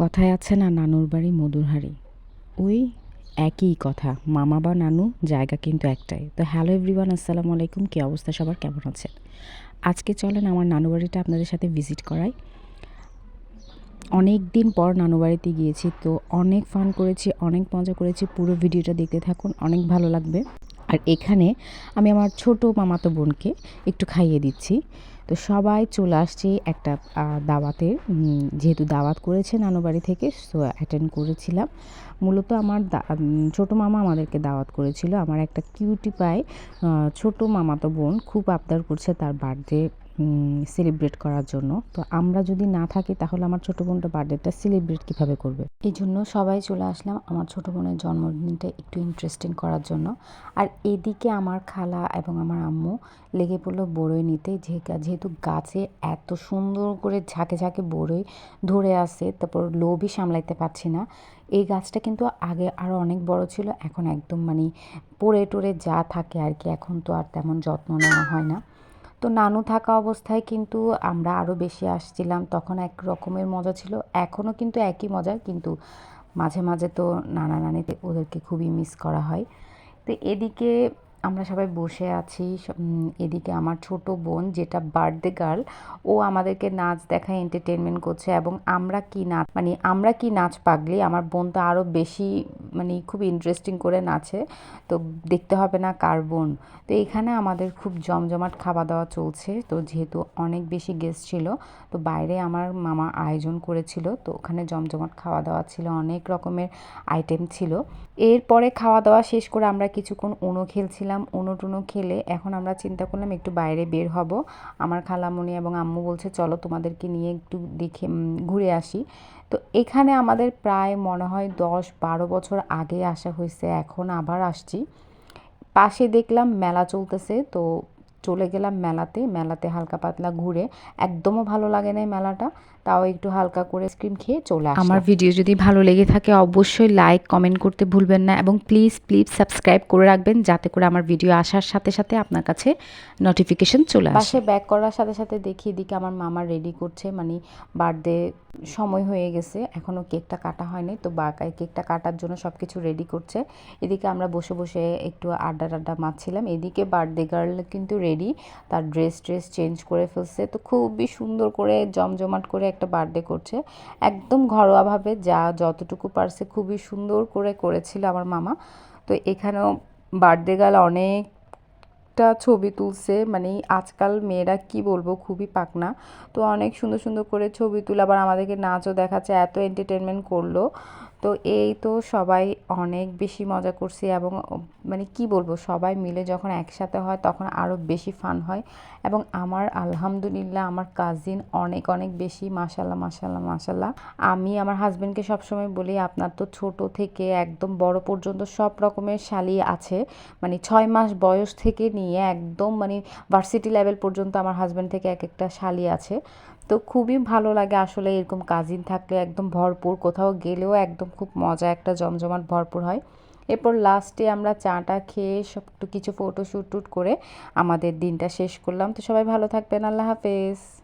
কথায় আছে না নানুর বাড়ি মধুর হাড়ি? ওই একই কথা, মামা বা নানু, জায়গা কিন্তু একটাই। তো হ্যালো এভরিওয়ান, আসসালামু আলাইকুম, কী অবস্থা সবার? কেমন আছেন? আজকে চলেন আমার নানু বাড়িটা আপনাদের সাথে ভিজিট করাই। অনেক দিন পর নানু বাড়িতে গিয়েছি, তো অনেক ফান করেছি, অনেক মজা করেছি। পুরো ভিডিওটা দেখতে থাকুন, অনেক ভালো লাগবে। আর এখানে আমি আমার ছোট মামাতো বোনকে একটু খাইয়ে দিচ্ছি। তো সবাই চলে আসছে একটা দাওয়াতে। যেহেতু দাওয়াত করেছে নানুবাড়ি থেকে, সো অ্যাটেন্ড করেছিলাম। মূলত আমার ছোট মামা আমাদেরকে দাওয়াত করেছিল। আমার একটা কিউটি পায় ছোট মামা মামাতো বোন খুব আবদার করছে তার বার্থডে সেলিব্রেট করার জন্য। তো আমরা যদি না থাকি, তাহলে আমার ছোট বোনটা বার্থডেটা সেলিব্রেট কীভাবে করবে? এই জন্য সবাই চলে আসলাম আমার ছোট বোনের জন্মদিনটা একটু ইন্টারেস্টিং করার জন্য। আর এদিকে আমার খালা এবং আমার আম্মু লেগে পড়ল বড়ই নিতে। যেহেতু গাছে এত সুন্দর করে ঝাঁকে ঝাঁকে বড়ই ধরে আসে তারপর লোভই সামলাইতে পারছি না। এই গাছটা কিন্তু আগে আরও অনেক বড় ছিল, এখন একদম মানে পড়ে টরে যা থাকে আর কি, এখন তো আর তেমন যত্ন নেওয়া হয় না। তো নানু থাকা অবস্থায় কিন্তু আমরা আরও বেশি আসছিলাম। তখন এক রকমের মজা ছিল। এখনও কিন্তু একই মজা, কিন্তু মাঝে মাঝে তো নানা নানিতে ওদেরকে খুবই মিস করা হয়। তো এদিকে আমরা সবাই বসে আছি। এদিকে আমার ছোট বোন, যেটা বার্থডে গার্ল ও আমাদেরকে নাচ দেখায় এন্টারটেনমেন্ট করছে এবং আমরা কি নাচ মানে আমরা কি নাচ পাগলি, আমার বোন তো আরও বেশি মানে খুব ইন্টারেস্টিং করে নাচে। তো দেখতে হবে না কার্বন তো এখানে আমাদের খুব জমজমাট খাওয়া দাওয়া চলছে। তো যেহেতু অনেক বেশি গেস্ট ছিল, তো বাইরে আমার মামা আয়োজন করেছিল। তো ওখানে জমজমাট খাওয়া দাওয়া ছিল, অনেক রকমের আইটেম ছিল। এরপরে খাওয়া দাওয়া শেষ করে আমরা কিছুক্ষণ উনো খেলছিলাম। উনো টুনো খেলে এখন আমরা চিন্তা করলাম একটু বাইরে বের হব। আমার খালামণি এবং আম্মু বলছে, চলো তোমাদেরকে নিয়ে একটু দেখে ঘুরে আসি। তো এখানে আমাদের প্রায় মনে হয় দশ বারো বছর আগে আসা হয়েছে এখন আবার আসছি। পাশে দেখলাম মেলা চলতেছে তো চলে গেলাম মেলাতে। মেলাতে হালকা পাতলা ঘুরে একদমও ভালো লাগে না মেলাটা। তাও একটু হালকা করে আইসক্রিম খেয়ে চলে আসলাম। আমার ভিডিও যদি ভালো লেগে থাকে অবশ্যই লাইক কমেন্ট করতে ভুলবেন না এবং প্লিজ প্লিজ সাবস্ক্রাইব করে রাখবেন যাতে করে আমার ভিডিও আসার সাথে সাথে আপনার কাছে নোটিফিকেশন চলে আসে। পাশে ব্যাক করার সাথে সাথে দেখি এদিকে আমার মামা রেডি করছে। মানে বার্থডে সময় হয়ে গেছে। এখনও কেকটা কাটা হয়নি। তো বাকায় কেকটা কাটার জন্য সব কিছু রেডি করছে। এদিকে আমরা বসে বসে একটু আড্ডা টাড্ডা মারছিলাম। এদিকে বার্থডে গার্ল কিন্তু রেডি তার ড্রেস ট্রেস চেঞ্জ করে ফেলছে। তো খুবই সুন্দর করে, জমজমাট করে একটা বার্থডে করছে। একদম ঘরোয়াভাবে যা যতটুকু পারছে খুবই সুন্দর করে করেছিল আমার মামা। তো এখানেও বার্থডে গার্ল অনেক একটা ছবি তুলছে। মানে আজকাল মেয়েরা কি বলব, খুবই পাকনা। তো অনেক সুন্দর সুন্দর করে ছবি তুলে, আবার আমাদেরকে নাচও দেখাচ্ছে, এত এন্টারটেনমেন্ট করল। তো এই তো সবাই অনেক বেশি মজা করছি এবং মানে কি বলব, সবাই মিলে যখন একসাথে হয় তখন আরও বেশি ফান হয়। এবং আমার আলহামদুলিল্লাহ আমার কাজিন অনেক অনেক বেশি মাসাল্লাহ মাসাল্লাহ মাসাল্লাহ আমি আমার হাজব্যান্ডকে সবসময় বলি, আপনার তো ছোট থেকে একদম বড় পর্যন্ত সব রকমের শালি আছে। মানে ছয় মাস বয়স থেকে নিয়ে একদম মানে ভার্সিটি লেভেল পর্যন্ত আমার হাজব্যান্ড থেকে এক একটা শালি আছে। তো খুবই ভালো লাগে আসলে এরকম কাজিন থাকলে একদম ভরপুর। কোথাও গেলেও একদম খুব মজা একটা জমজমাট ভরপুর হয়। এরপর লাস্টে আমরা চাটা খেয়ে সব কিছু ফটো শ্যুট টুট করে আমাদের দিনটা শেষ করলাম। তো সবাই ভালো থাকবেন। আল্লাহ হাফেজ।